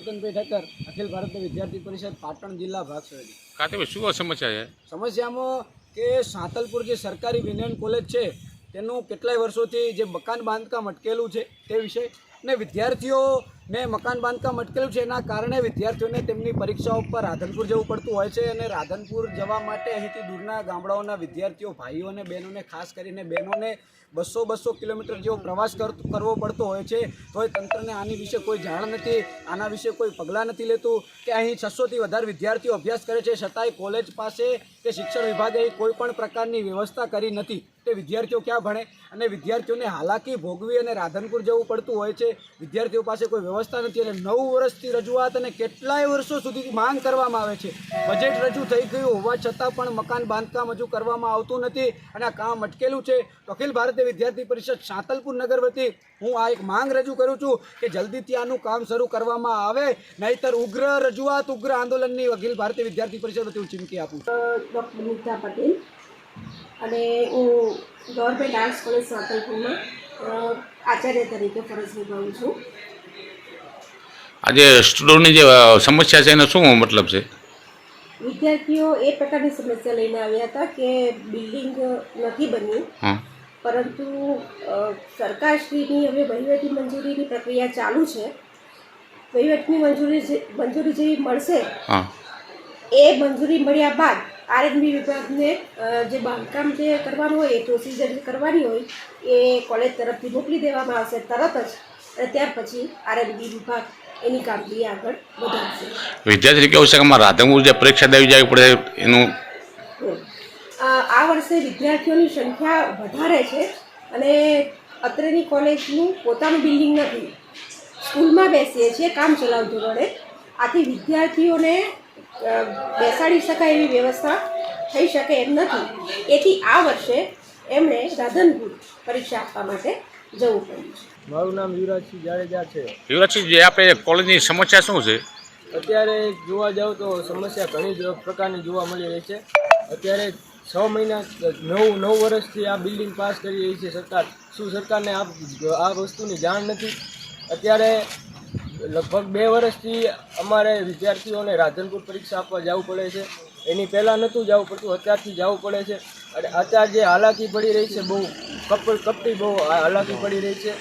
કેતનભાઈ ઠક્કર અખિલ ભારતીય વિદ્યાર્થી પરિષદ પાટણ જિલ્લા ભાગ કાંતિભાઈ શું સમસ્યા છે? સમસ્યામાં કે સાંતલપુર જે સરકારી વિજ્ઞાન કોલેજ છે તેનું કેટલાય વર્ષોથી જે મકાન બાંધકામ અટકેલું છે તે વિષય ને વિદ્યાર્થીઓને મકાન બાંધકામ અટકેલું છે, એના કારણે વિદ્યાર્થીઓને તેમની પરીક્ષાઓ પર રાધનપુર જવું પડતું હોય છે અને રાધનપુર જવા માટે અહીંથી દૂરના ગામડાઓના વિદ્યાર્થીઓ, ભાઈઓ અને બહેનોને, ખાસ કરીને બહેનોને બસો બસો કિલોમીટર જેવો પ્રવાસ કર- કરવો પડતો હોય છે. તોય તંત્રને આની વિશે કોઈ જાણ નથી, આના વિશે કોઈ પગલાં નથી લેતું કે અહીં છસોથી વધારે વિદ્યાર્થીઓ અભ્યાસ કરે છે, છતાંય કોલેજ પાસે કે શિક્ષણ વિભાગે કોઈ પણ પ્રકારની વ્યવસ્થા કરી નથી. તે વિદ્યાર્થીઓ ક્યાં ભણે? અને વિદ્યાર્થીઓને હાલાકી ભોગવી અને રાધનપુર જવું પડતું હોય છે, વિદ્યાર્થીઓ પાસે કોઈ વ્યવસ્થા નથી અને નવ વર્ષથી રજૂઆત અને કેટલાય વર્ષો સુધી માંગ કરવામાં આવે છે. બજેટ રજૂ થઈ ગયું હોવા છતાં પણ મકાન બાંધકામ હજુ કરવામાં આવતું નથી અને આ કામ અટકેલું છે. તો અખિલ ભારતીય વિદ્યાર્થી પરિષદ સાંતલપુર નગર વતી હું આ એક માંગ રજૂ કરું છું કે જલ્દીથી આનું કામ શરૂ કરવામાં આવે, નહીતર ઉગ્ર રજૂઆત, ઉગ્ર આંદોલનની અખિલ ભારતીય વિદ્યાર્થી પરિષદ વતી હું ચીમકી આપું ડૉક્ટર નીતા પટેલ અને હું ગવર્મેન્ટ આર્ટ્સ કોલેજ સાંતલપુરમાં આચાર્ય તરીકે ફરજ નિભાવું છું. આજે સ્ટુડન્ટની જે સમસ્યા છે એનો શું મતલબ છે? વિદ્યાર્થીઓ એ પ્રકારની સમસ્યા લઈને આવ્યા હતા કે બિલ્ડિંગ નથી બની પરંતુ સરકારશ્રીની હવે વહીવટી મંજૂરીની પ્રક્રિયા ચાલુ છે. વહીવટની મંજૂરી મંજૂરી જેવી મળશે એ મંજૂરી મળ્યા બાદ આરએનબી વિભાગને જે બાંધકામ જે કરવાનું હોય એ પ્રોસિજર જે કરવાની હોય એ કોલેજ તરફથી મોકલી દેવામાં આવશે તરત જ. અને ત્યાર પછી આરએનબી વિભાગ એની કામગીરી આગળ વધારશે. વિદ્યાર્થી કેવું છે કે અમારે રાધનપુર જે પરીક્ષા દેવી જવી પડે એનું? આ વર્ષે વિદ્યાર્થીઓની સંખ્યા વધારે છે અને અત્રેની કોલેજનું પોતાનું બિલ્ડિંગ નથી. સ્કૂલમાં બેસીએ છીએ કામ ચલાવ ધોરણે આથી વિદ્યાર્થીઓને બેસાડી શકાય એવી વ્યવસ્થા થઈ શકે એમ નથી. એથી આ વર્ષે એમણે રાધનપુર પરીક્ષા આપવા માટે જવું પડ્યું છે. મારું નામ યુવરાજસિંહ જાડેજા છે. યુવરાજસિંહ જે આપણે કોલેજની સમસ્યા શું છે? અત્યારે જોવા જાવ તો સમસ્યા ઘણી પ્રકારની જોવા મળી રહી છે. અત્યારે છ મહિના નવ નવ વર્ષથી આ બિલ્ડિંગ પાસ કરી રહી છે સરકાર. શું સરકારને આ આ વસ્તુની જાણ નથી? અત્યારે લગભગ બે વર્ષથી અમારે વિદ્યાર્થીઓને રાધનપુર પરીક્ષા આપવા જવું પડે છે. એની પહેલાં નહોતું જવું પડતું અત્યારથી જવું પડે છે. અને અત્યારે જે હાલાકી પડી રહી છે બહુ. કપ કપટી બહુ હાલાકી પડી રહી છે.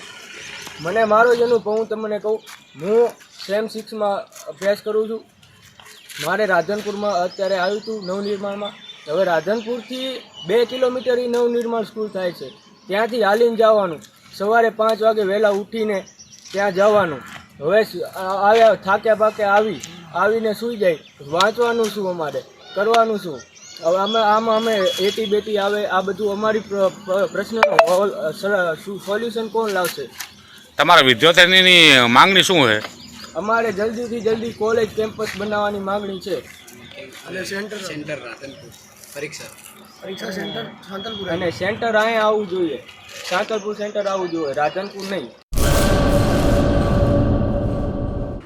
મને મારો જ અનુભવ હું તમને કહું, હું સેમ સિક્સમાં અભ્યાસ કરું છું. મારે રાધનપુરમાં અત્યારે આવ્યું હતું નવનિર્માણમાં. હવે રાધનપુરથી બે કિલોમીટર એ નવનિર્માણ સ્કૂલ થાય છે. ત્યાંથી હાલીને જવાનું. સવારે પાંચ વાગે વહેલા ઉઠીને ત્યાં જવાનું. હવે આવ્યા થાક્યા પાક્યા આવી. આવીને સૂઈ જાય. વાંચવાનું શું અમારે? કરવાનું શું? હવે અમે આમાં અમે એટી બેટી આવે આ બધું અમારી પ્ર- પ્ર- પ્રશ્નનો શું સોલ્યુશન કોણ લાવશે? તમારા વિદ્યાર્થીની માંગણી શું છે? અમારે જલ્દીથી જલ્દી કોલેજ કેમ્પસ બનાવવાની માંગણી છે. અને સેન્ટર સેન્ટર રાધનપુર પરીક્ષા. પરીક્ષા સેન્ટર? સાંતલપુર. અને સેન્ટર અહીંયા આવવું જોઈએ. સાંતલપુર સેન્ટર આવવું જોઈએ. રાધનપુર નહીં.